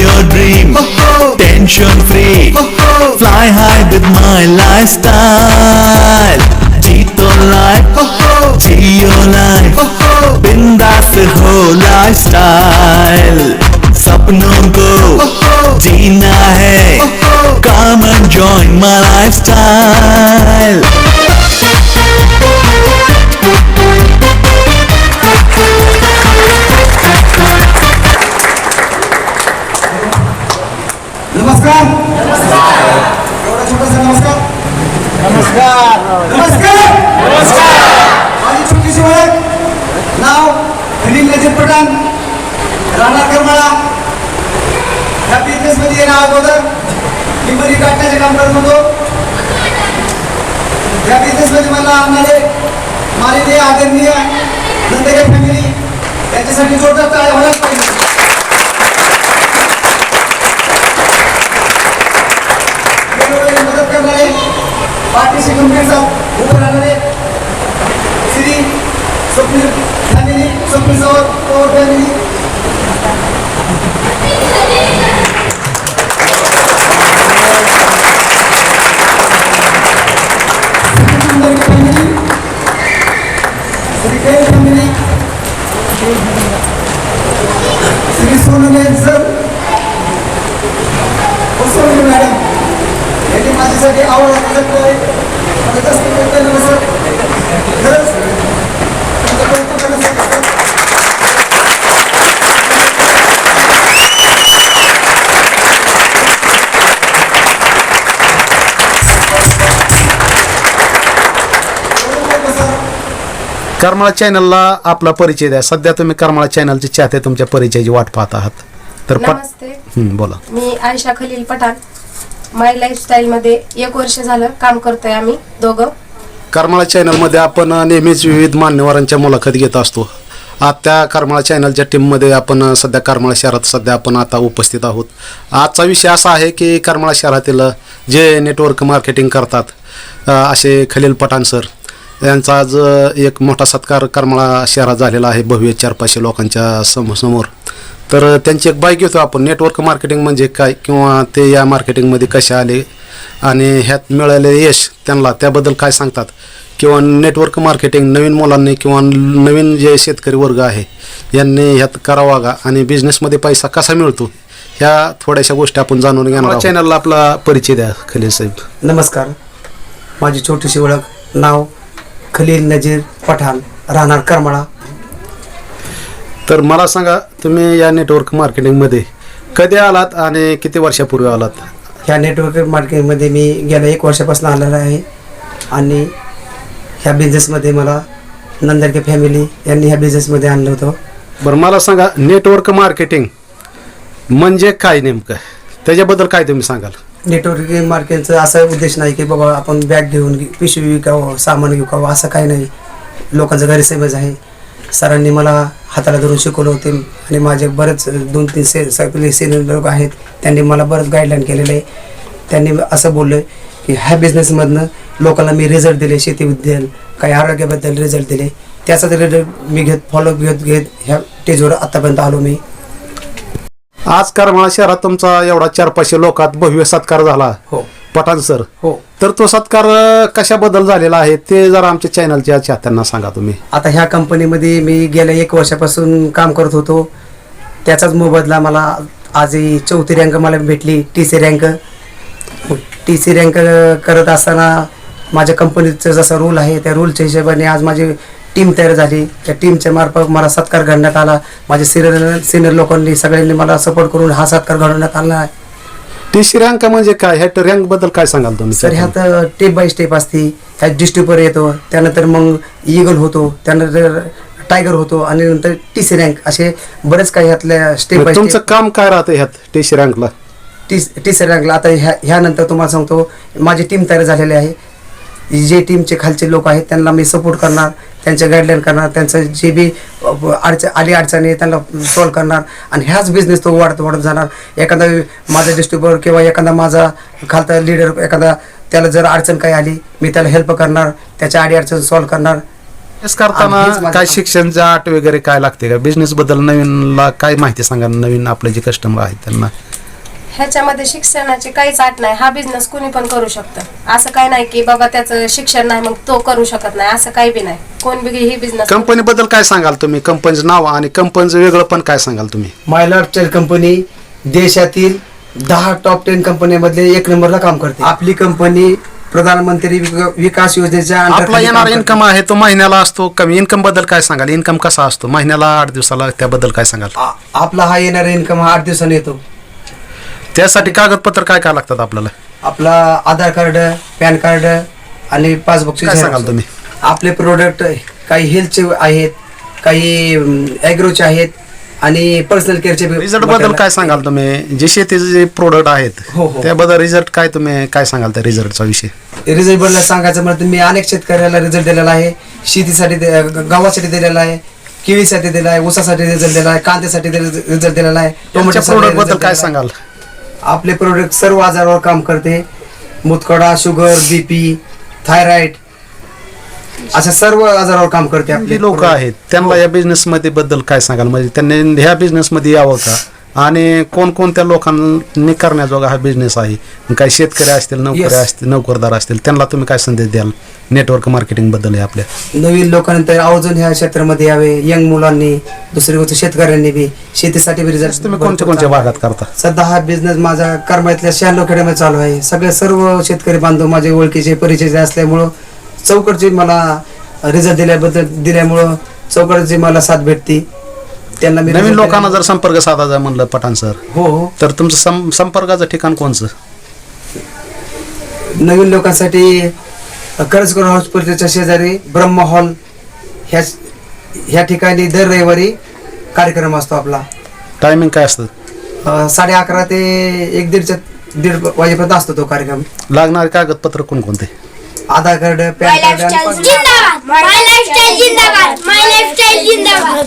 your dream. Tension free. Fly high with my lifestyle. जीतो life. Jio life. बिंदास हो lifestyle. सपनों को जीना है. Come and join my lifestyle. नमस्कार! नमस्कार नमस्कार माझी छोटीशी ओळख. नाव अनिल नजीर पठाण राहणार करमाळा. या बिझनेसमध्ये येणार अगोदर मी बरी काढण्याचे काम करत होतो. या बिझनेसमध्ये मला आणणारे माननीय आदरणीय नंदगे फॅमिली यांच्यासाठी जोरदार टाळ्या व्हायलाच पाहिजे. 什么意 करमाळा चॅनलला आपला परिचय द्या. सध्या तुम्ही करमाळा चॅनलचे चाहते तुमच्या परिचयाची वाट पाहत आहात. तर नमस्ते. हं, बोला. मी आयशा खलील पठाण. माय लाईफस्टाईल मध्ये एक वर्ष झालं काम करतोय आम्ही दोघं. करमाळा चॅनलमध्ये आपण नेहमीच विविध मान्यवरांच्या मुलाखत घेत असतो. आज त्या करमाळा चॅनलच्या टीममध्ये आपण सध्या करमाळा शहरात सध्या आपण आता उपस्थित आहोत. आजचा विषय असा आहे की करमाळा शहरातील जे नेटवर्क मार्केटिंग करतात अ, असे खलील पठाण सर यांचा आज एक मोठा सत्कार करमाळा शहरात झालेला आहे भव्य चार पाचशे लोकांच्या सम समोर. तर त्यांची एक बाईक घेतो आपण नेटवर्क मार्केटिंग म्हणजे काय किंवा ते या मार्केटिंगमध्ये कसे आले आणि ह्यात मिळालेले यश त्यांना त्याबद्दल काय सांगतात? किंवा नेटवर्क मार्केटिंग नवीन मुलांनी किंवा नवीन जे शेतकरी वर्ग आहे यांनी ह्यात करावा का? आणि बिझनेसमध्ये पैसा कसा मिळतो? ह्या थोड्याशा गोष्टी आपण जाणून घेणार चॅनलला आपला परिचय द्या खलील साहेब. नमस्कार. माझी छोटीशी ओळख नाव खलील नजीर पठाण राहणार करमाळा. तर मला सांगा तुम्ही या नेटवर्क मार्केटिंगमध्ये कधी आलात आणि किती वर्षापूर्वी आलात? ह्या नेटवर्क मार्केटमध्ये मी गेल्या एक वर्षापासून आलेला आहे आणि ह्या बिझनेसमध्ये मला नंदरके फॅमिली यांनी ह्या बिझनेसमध्ये आणलं होतं. बरं मला सांगा नेटवर्क मार्केटिंग म्हणजे काय नेमकं? त्याच्याबद्दल काय तुम्ही सांगाल? नेटवर्किंग मार्केटचा असा उद्देश नाही की बाबा आपण बॅग घेऊन घे- पिशवी विकावं सामान विकावं असं काही नाही. लोकांचं गैरसमज आहे. सरांनी मला हाताला धरून शिकवलं होते आणि माझे बरेच दोन तीन से सगळे सिनियर लोक आहेत त्यांनी मला बरंच गाईडलाईन केलेलं आहे. त्यांनी असं बोललं की ह्या बिझनेसमधनं लोकांना मी रिझल्ट दिले शेतीबद्दल काही आरोग्याबद्दल रिझल्ट दिले. त्याचाच रिझल्ट मी घेत फॉलोअप घेत घेत ह्या स्टेजवर आत्तापर्यंत आलो मी. आज करमाळा शहरात तुमचा एवढा चार पाचशे लोकात भव्य सत्कार झाला. हो. पठाण सर. हो. तर तो सत्कार अं, कशाबद्दल झालेला आहे ते जरा आमच्या चॅनलच्या चाहत्यांना सांगा तुम्ही. आता ह्या कंपनीमध्ये मी गेल्या एक वर्षापासून काम करत होतो. त्याचाच मोबदला मला आजही चौथी रँक मला भेटली T C rank. T C rank करत असताना माझ्या कंपनीचा जसा रूल आहे त्या रूलच्या हिशोबाने आज माझी टीम तयार झाली. त्या टीमच्या मार्फत मला सत्कार घडण्यात आला. माझ्या सिनियर सिनियर लोकांनी सगळ्यांनी मला सपोर्ट करून हा सत्कार घडवण्यात आला. आहे टी सी रँक म्हणजे काय? ह्या रँकबद्दल काय सांगाल तुम्ही? सर ह्यात स्टेप बाय स्टेप असते. ह्यात डिस्ट्रिपर येतो. त्यानंतर मग इगल होतो. त्यानंतर टायगर होतो. आणि नंतर टी सी रँक असे बरेच काही ह्यातल्या स्टेप बाय तुमचं स्टेप काम काय राहतं ह्यात टी सी रँकला टी टी सी रँकला आता ह्या ह्यानंतर तुम्हाला सांगतो. माझी टीम तयार झालेली आहे. जे टीमचे खालचे लोक आहेत त्यांना मी सपोर्ट करणार. त्यांचे गाईडलाईन करणार त्यांचं जे बी अडचण आली अडचणी त्यांना सॉल्व करणार आणि ह्याच बिझनेस तो वाढत वाढत जाणार. एखादा माझा डिस्ट्रिब्युटर किंवा एखादा माझा खालचा लीडर एखादा त्याला जर अडचण काही आली मी त्याला हेल्प करणार त्याच्या अडी अडचण सॉल्व करणार. करताना काय. शिक्षण आट वगैरे काय लागते का? बिझनेस बद्दल नवीनला काय माहिती सांगा? नवीन आपले जे कस्टमर आहेत त्यांना. ह्याच्यामध्ये शिक्षणाची काहीच अट नाही. हा बिझनेस कुणी पण करू शकतं. असं काही नाही की बाबा त्याचं शिक्षण नाही मग तो करू शकत नाही. असं काही बी नाही. कोण बी ही बिझनेस कंपनीबद्दल काय सांगाल तुम्ही? कंपनीचं नाव आणि कंपनीचं वेगळं पण काय सांगाल तुम्ही? माय लाईफस्टाईल कंपनी देशातील दहा टॉप टेन कंपन्यांमधले एक नंबरला काम करते. आपली कंपनी प्रधानमंत्री विक- विकास योजनेच्या आपला अंतर्गत येणारा काम करते. इन्कम आहे तो महिन्याला असतो कमी. इन्कमबद्दल काय सांगाल? इन्कम कसा असतो? महिन्याला आठ दिवसाला त्याबद्दल काय सांगाल? आ- आपला हा येणारा इन्कम हा आठ दिवसांनी येतो. त्यासाठी कागदपत्र काय काय लागतात आपल्याला आपला आधार कार्ड पॅन कार्ड आणि पासबुकचे काय. सांगाल तुम्ही? आपले प्रोडक्ट काही हेल्थचे आहेत काही ॲग्रोचे आहेत आणि पर्सनल केअरचे रिझल्टबद्दल काय सांगाल तुम्ही जे शेतीचे जे प्रोडक्ट आहेत हो, हो. त्याबद्दल रिझल्ट काय तुम्ही काय सांगाल त्या रिझल्टचा विषय रिझल्टबद्दल सांगायचं म्हणजे मी अनेक शेतकऱ्याला रिझल्ट दिलेला आहे शेतीसाठी दे- ग- गव्हासाठी दिलेला आहे केळीसाठी दिला आहे ऊसासाठी रिझल्ट दिला आहे कांद्यासाठी रिझल्ट दिलेला आहे टोमॅटोसाठी प्रोडक्टबद्दल काय आहे. सांगाल आपले प्रोडक्ट सर्व आजारावर काम करते. मुतखडा शुगर बीपी थायरॉइड अशा सर्व आजारावर काम करते आपले लोक. आहेत त्यांना या बिझनेस मध्ये बद्दल काय सांगाल? म्हणजे त्यांनी ह्या बिझनेस मध्ये यावं का? आणि कोणकोणत्या लोकांनी करण्याजोगा हा बिझनेस आहे? काही शेतकरी असतील नोकरी. असतील नोकरदार असतील त्यांना तुम्ही काय संदेश द्याल? नेटवर्क मार्केटिंगबद्दल आपल्या. नवीन लोकांनी तर आवर्जून ह्या क्षेत्रामध्ये यावे. यंग मुलांनी दुसरी गोष्ट शेतकऱ्यांनी बी. शेतीसाठी बी रिझल्ट तुम्ही कोणत्या कोणत्या भागात करता? सध्या हा बिझनेस माझा करमातल्या शहाण्णव खेड्यामध्ये चालू आहे. सगळे सर्व शेतकरी बांधव माझे ओळखीचे परिचयाचे असल्यामुळं चौकडची मला रिझल्ट दिल्याबद्दल दिल्यामुळं चौकडची मला साथ भेटते. त्यांना मी नवीन लोकांना जर संपर्क साधायचा म्हणलं पठाण सर हो. हो तर तुमचं सं- संपर्काचं ठिकाण कोणचं? नवीन लोकांसाठी करजकर हॉस्पिटलच्या शेजारी ब्रह्म हॉल ह्या ह्या ठिकाणी दर रविवारी कार्यक्रम असतो आपला. टायमिंग काय असतं? अं, साडे अकरा ते एक दीडच्या दीड वाजेपर्यंत असतो तो कार्यक्रम. लागणारे कागदपत्र कोणकोणते? आधार कार्ड पॅन कार्ड आणि पासपोर्ट. जिंदाबाद. माय लाईफस्टाईल जिंदाबाद. माय लाईफस्टाईल जिंदाबाद.